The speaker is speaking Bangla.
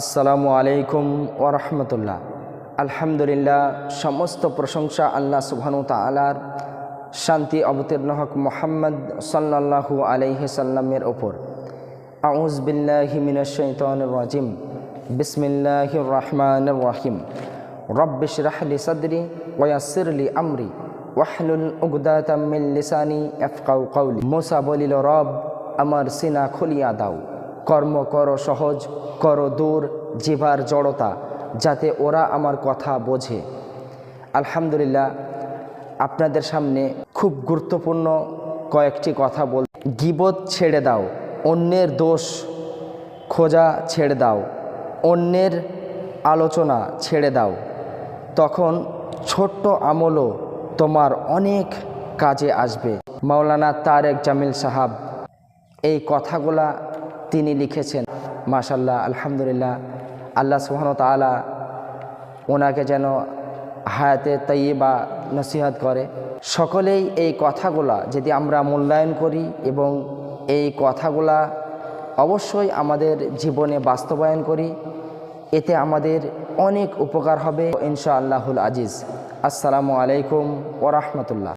আসসালামু আলাইকুম ওরহমতুল্লাহ আলহামদুলিল্লাহ, সমস্ত প্রশংসা আল্লাহ সুবহানু তালার শান্তি অবতীর্ণ হক মোহাম্মদ সাল্লাল্লাহু আলাইহি সাল্লামের ওপর আউজ বিল্লাহি মিনাশাইতানির রাজিম। বিসমিল্লাহির রহমানির রহিম। রব্বিশ রাহলি সদরি ওয়াসিরলি আমরি। ওয়াহলুল উগদাতাম মিন লিসানি ইয়াফকাউ কওলি। মুসা বলিল, রব, আমার সিনা খুলিয়া দাও। কর্ম করো সহজ, করো দূর, জিভার জড়তা, যাতে ওরা আমার কথা বোঝে। আলহামদুলিল্লাহ, আপনাদের সামনে খুব গুরুত্বপূর্ণ কয়েকটি কথা বল গিবত ছেড়ে দাও, অন্যের দোষ খোঁজা ছেড়ে দাও, অন্যের আলোচনা ছেড়ে দাও। তখন ছোট্ট আমলও তোমার অনেক কাজে আসবে। মাওলানা তারেক জামিল সাহাব, এই কথাগুলা তিনি লিখেছেন মাশাল্লাহ আলহামদুলিল্লাহ, আল্লাহ সুহান তালা ওনাকে যেন হায়াতে তৈবা নসিহত করে। সকলেই এই কথাগুলা যদি আমরা মূল্যায়ন করি এবং এই কথাগুলা অবশ্যই আমাদের জীবনে বাস্তবায়ন করি, এতে আমাদের অনেক উপকার হবে ইনশা আল্লাহুল আজিজ। আসসালামু আলাইকুম ওরহমতুল্লাহ